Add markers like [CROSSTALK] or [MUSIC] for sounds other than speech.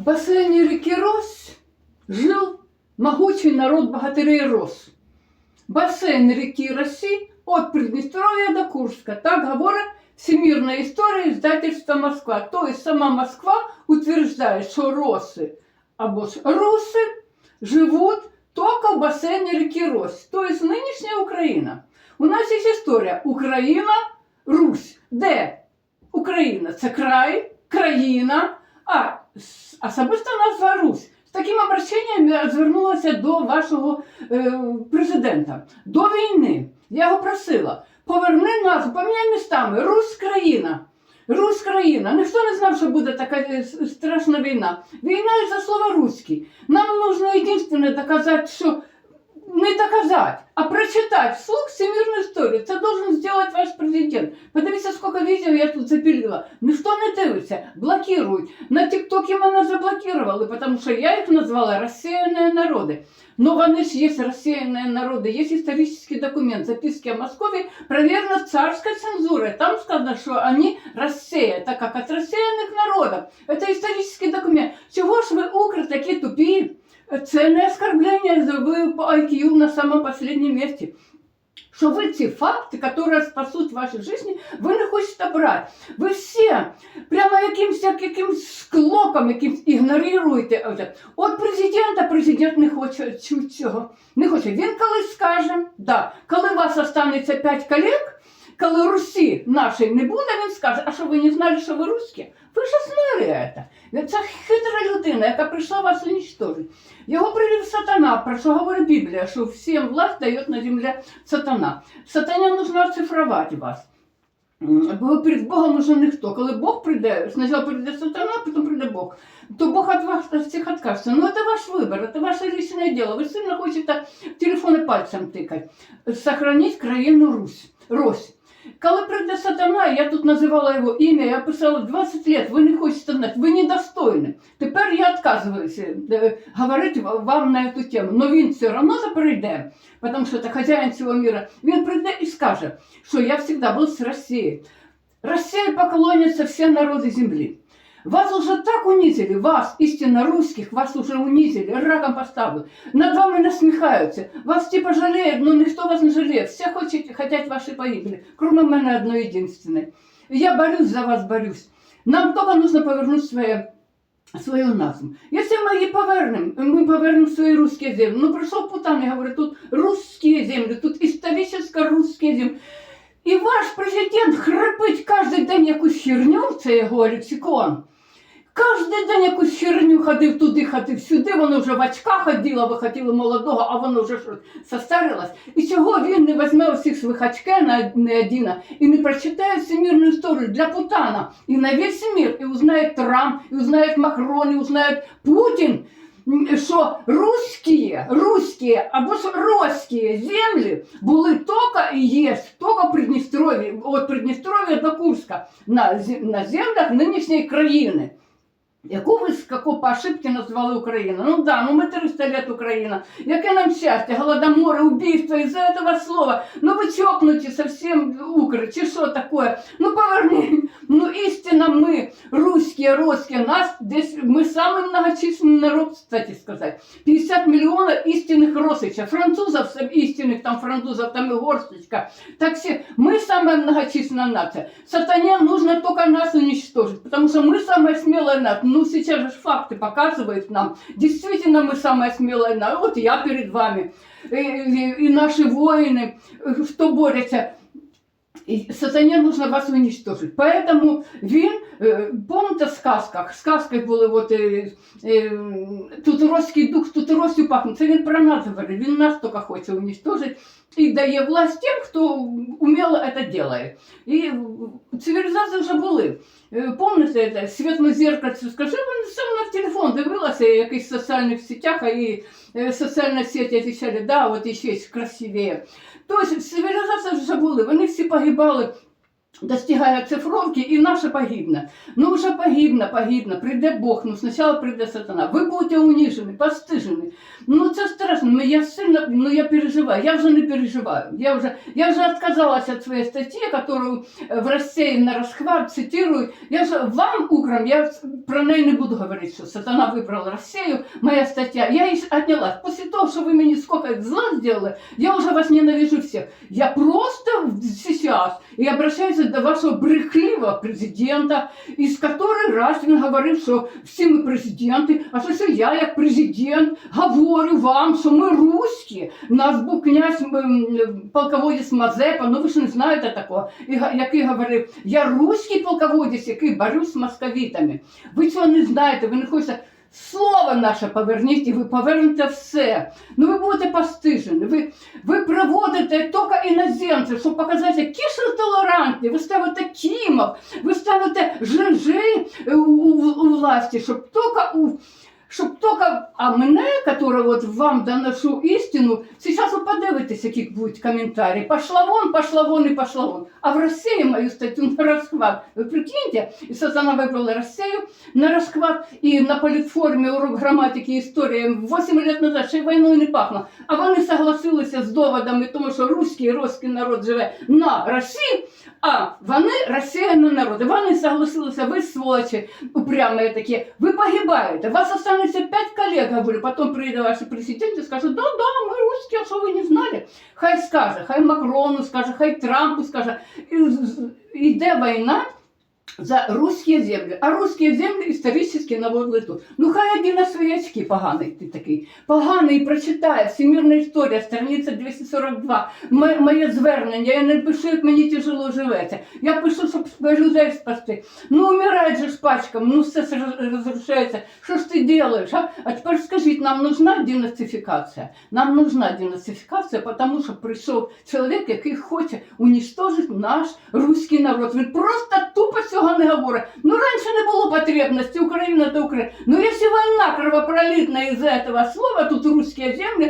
В бассейне реки Рось жил могучий народ богатырей Рос. Бассейн реки Роси от Приднестровья до Курска. Так говорит Всемирная история издательства Москва. То есть сама Москва утверждает, что росы або ж русы живут только в бассейне реки Рось. То есть нынешняя Украина. У нас есть історія Україна, Русь. Де Україна це край, країна, а особиста назва Русь. З таким обращенням звернулася до вашого е, президента. До війни. Я його просила, поверни назву, поміняй містами. Русь країна. Русь країна. Ніхто не знав, що буде така е, страшна війна. Війна із-за слова руський. Нам нужно єдине доказати, що не доказать, а прочитать вслух всемирную сколько відео я тут запилила. Ніхто не дивиться, блокирують. На ТикТоке мене заблокировали, потому що я їх назвала «Рассеянные народи». Но вони ж є «Рассеянные народи», є історичний документ, записки о Москве, проверено царской цензурой. Там сказано, что они рассеяны, так как от рассеянных народов. Это исторический документ. Чего ж ви, укры, такі тупі? Це не оскорблення, ви по IQ на самом последнем месте. Що ви ці факти, які спасуть ваші житті, ви не хочете брати. Ви всі прямо як якимсь склоком, якимсь ігноруєте. От президента, президент не хоче цього. Не хоче. Він колись скаже, да, коли у вас останеться 5 колег, коли Русі нашої не буде, він скаже, а що ви не знали, що ви русські? Ви ж знали це. Це хитра людина, яка прийшла вас уничтожити. Його привів сатана, про що говорить Біблія, що всім власть дає на землі сатана. Сатані нужно оцифрувати вас. Бо перед Богом уже ніхто. Коли Бог прийде, спочатку прийде сатана, потім прийде Бог, то Бог від вас від всіх відкажеться. Ну, це ваш вибір, це ваше личне діло. Ви сильно хочете телефони пальцем тикати. Сохраніть країну Русь. Рось. Коли прийде сатана, я тут називала його ім'я, я писала 20 лет, ви не хочете знати, ви недостойні. Тепер я відказуюся е, говорити вам на цю тему. Но він все одно прийде, тому що це хазяїн цього мира. Він прийде і скаже, що я завжди був з Росії. Росії поклоняться всі народи землі. Вас уже так унизили, вас, істинно русських, вас уже унизили, раком поставили. Над вами насміхаються. Вас типа жалеють, но ніхто вас не жаліє. Всі хочуть, хотять ваші погибелі, кроме мене одної єдинственної. Я борюсь за вас, борюсь. Нам тільки нужно повернути своє свою назву. Якщо ми її повернемо, ми повернемо свої русські землі. Ну прийшов Путан і говорить, тут русські землі, тут історично русські землі. І ваш президент хрипить кожен день якусь херню, це його лексикон. Кожен день якусь херню ходив туди, ходив сюди, воно вже в очках ходило, ви хотіли молодого, а воно вже состарилось. І чого він не візьме усіх своїх очке на не один і не прочитає всемирну історію для Путана і на весь мир, і узнає Трамп, і узнає Макрон, і узнає Путін, що русські, русські або ж російські землі були тільки і є, тільки в Придністров'ї, від Придністров'я до Курська, на, на землях нинішньої країни. Яку ви з по ошибці назвали Україну? Ну да, ну ми 300 лет Україна. Яке нам щастя, голодомор, убийство из-за этого слова. Ну ви чокнуті совсем укры, чи що таке? Ну поверни. Ну істинно ми, русські, русські, нас десь, ми самый многочисленный народ, кстати сказать. 50 миллионов истинных росичей. Французов сам- истинных, там французов, там и горсточка. Так все, мы самая многочисленная нация. Сатане нужно только нас уничтожить, потому что мы самая смелая нация. Ну, сейчас же ж факты показывают нам. Действительно, мы самая смелая нация. Вот я перед вами. И, и- и наши воины, э, что борются. И сатане нужно вас уничтожить. Поэтому він, е, помните в сказках, в сказках були от, е, е, тут російський дух, тут ростю пахне. Це він про нас говорить, він нас тільки хоче уничтожить і дає власть тим, хто умело це делає. І цивілізації вже були. Е, Помните, це світло зеркальце, скажи, ви сам на телефон дивилася в якихось соціальних сетях, і е, соціальні сеті відповідали, да, от ще красивіше. Тобто цивілізації вже були, вони всі погибали достигає цифровки, і наше погибне. Ну, вже погибне, погибне, прийде Бог, ну спочатку прийде сатана. Ви будете уніжені, постижені. Ну, це страшно. Ну, я сильно, ну, я переживаю. Я вже не переживаю. Я вже, я вже отказалась от своей статьи, которую э, в России на расхват цитируют. Я же вам, утром, я про неї не буду говорити, що сатана вибрав Росію, моя стаття. Я її отнялась. Після того, що ви мені сколько зла сделали, я уже вас ненавижу всех. Я просто сейчас и обращаюсь до вашего брехливого президента, із который раз він говорив, що всі ми президенти, а що це я, як президент, говорю вам, що ми руські. Нас був князь полководець Мазепа, ну ви ж не знаєте такого, який говорив, я руський полководець, який борюсь з московитами. Ви цього не знаєте, ви не хочете. Слово наше поверніть, і ви повернете все. Ну ви будете постижені. Ви, ви приводите тільки іноземців, щоб показати, які ж толерантні. Ви ставите Кімов, ви ставите ЖЖ у, у, у власті, щоб тільки у щоб тільки, а мене, которая вот вам доношу істину, сейчас ви подивитесь, які будуть коментарі. Пошла вон, пошла вон і пошла вон. А в Росії мою статтю [LAUGHS] на розхват. Ви прикиньте, і сатана вибрала Росію на розхват, і на політформі урок граматики і історії 8 років назад ще й війною не пахло. А вони согласилися з доводами, тому що руський і русський народ живе на Росії, а вони Росія не народ. І вони согласилися, ви сволочі упрямые такі, ви погибаєте. Вас останеться п'ять колег, говорю, потім прийде ваш президент і скаже, да, да, ми русські, а що ви не знали? Хай скаже, хай Макрону скаже, хай Трампу скаже. І з- з- Іде війна за русські землі, а русські землі історично наводили тут. Ну хай один на очки поганий ти такий. Поганий прочитає Всемірна історія, страниця 242. М- моє звернення, я не пишу, як мені тяжело живеться. Я пишу, щоб людей спасти. Ну, умирать же ж пачками, ну все роз- розрушається. Що ж ти робиш? А? а тепер скажіть, нам нужна денацифікація? Нам нужна денацифікація, тому що прийшов чоловік, який хоче уничтожити наш руський народ. Він просто тупо цього не говорить. Ну, раніше не було потребності, Україна то Україна. Ну, якщо війна кровопролитна із-за этого слова, тут русські землі,